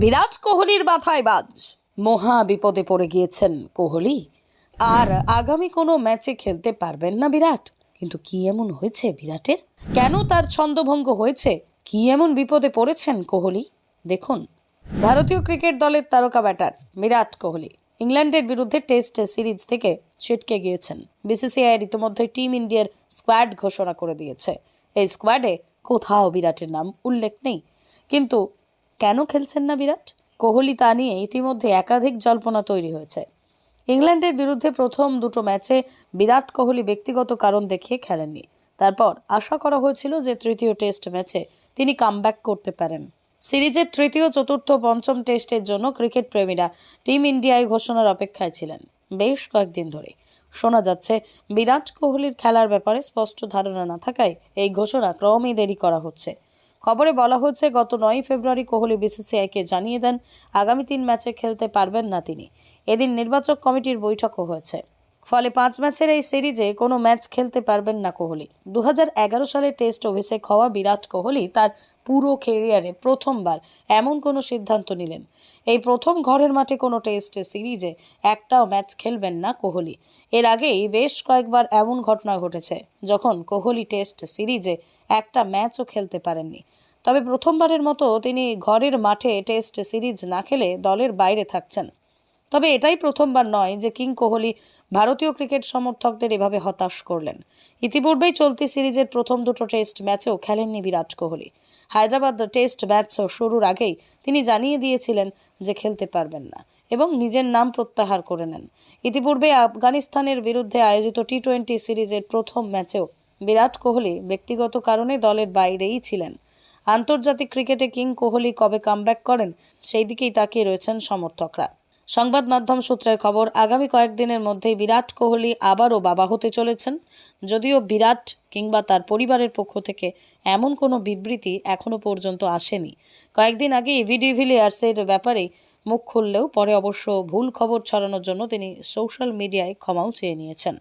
বিরাট কোহলির মাথায় বাজ। মহা বিপদে পড়ে গিয়েছেন কোহলি। আর আগামী কোনো ম্যাচে খেলতে পারবেন না বিরাট। কিন্তু কি এমন হয়েছে বিরাটের? কেন তার ছন্দভঙ্গ হয়েছে? কি এমন বিপদে পড়েছেন কোহলি? দেখুন, ভারতীয় ক্রিকেট দলের তারকা ব্যাটার বিরাট কোহলি ইংল্যান্ডের বিরুদ্ধে টেস্ট সিরিজ থেকে ছিটকে গিয়েছেন। বিসিসিআই ইতিমধ্যে টিম ইন্ডিয়ার স্কোয়াড ঘোষণা করে দিয়েছে। এই স্কোয়াডে কোথাও বিরাটের নাম উল্লেখ নেই। কিন্তু কেন খেলছেন না বিরাট? কোহলি তা নিয়ে ইতিমধ্যে একাধিক জল্পনা তৈরি হয়েছে। ইংল্যান্ডের বিরুদ্ধে প্রথম দুটো ম্যাচে বিরাট কোহলি ব্যক্তিগত কারণ দেখিয়ে খেলেননি। তারপর আশা করা হয়েছিল যে তৃতীয় টেস্ট ম্যাচে তিনি কামব্যাক করতে পারেন। সিরিজের তৃতীয়, চতুর্থ, পঞ্চম টেস্টের জন্য ক্রিকেট প্রেমীরা টিম ইন্ডিয়ায় ঘোষণার অপেক্ষায় ছিলেন বেশ কয়েকদিন ধরে। শোনা যাচ্ছে, বিরাট কোহলির খেলার ব্যাপারে স্পষ্ট ধারণা না থাকায় এই ঘোষণা ক্রমেই দেরি করা হচ্ছে। খবরে বলা হচ্ছে, গত নয় ফেব্রুয়ারি কোহলি বিসিসিআইকে জানিয়ে দেন, আগামী তিন ম্যাচে খেলতে পারবেন না তিনি। এদিন নির্বাচক কমিটির বৈঠকও হয়েছে। ফলে পাঁচ ম্যাচের এই সিরিজে কোনো ম্যাচ খেলতে পারবেন না কোহলি। দু হাজার এগারো সালে টেস্ট অভিষেক হওয়া বিরাট কোহলি তার পুরো কেরিয়ারে প্রথমবার এমন কোনো সিদ্ধান্ত নিলেন। এই প্রথম ঘরের মাঠে কোনো টেস্ট সিরিজে একটাও ম্যাচ খেলবেন না কোহলি। এর আগেই বেশ কয়েকবার এমন ঘটনা ঘটেছে যখন কোহলি টেস্ট সিরিজে একটা ম্যাচও খেলতে পারেননি। তবে প্রথমবারের মতো তিনি ঘরের মাঠে টেস্ট সিরিজ না খেলে দলের বাইরে থাকছেন। তবে এটাই প্রথমবার নয় যে কিং কোহলি ভারতীয় ক্রিকেট সমর্থকদের এভাবে হতাশ করলেন। ইতিপূর্বেই চলতি সিরিজের প্রথম দুটো টেস্ট ম্যাচেও খেলেননি বিরাট কোহলি। হায়দ্রাবাদ টেস্ট ম্যাচ শুরুর আগেই তিনি জানিয়ে দিয়েছিলেন যে খেলতে পারবেন না এবং নিজের নাম প্রত্যাহার করে নেন। ইতিপূর্বে আফগানিস্তানের বিরুদ্ধে আয়োজিত টি টোয়েন্টি সিরিজের প্রথম ম্যাচেও বিরাট কোহলি ব্যক্তিগত কারণে দলের বাইরেই ছিলেন। আন্তর্জাতিক ক্রিকেটে কিং কোহলি কবে কামব্যাক করেন, সেই দিকেই তাকিয়ে রয়েছেন সমর্থকরা। সংবাদ মাধ্যম সূত্রের খবর, আগামী কয়েকদিনের মধ্যেই বিরাট কোহলি আবারও বাবা হতে চলেছেন। যদিও বিরাট কিংবা তার পরিবারের পক্ষ থেকে এমন কোনো বিবৃতি এখনও পর্যন্ত আসেনি। কয়েকদিন আগে ইভি ডিভিলিয়ার্সের ব্যাপারে মুখ খুললেও পরে অবশ্য ভুল খবর ছড়ানোর জন্য তিনি সোশ্যাল মিডিয়ায় ক্ষমাও চেয়ে নিয়েছেন।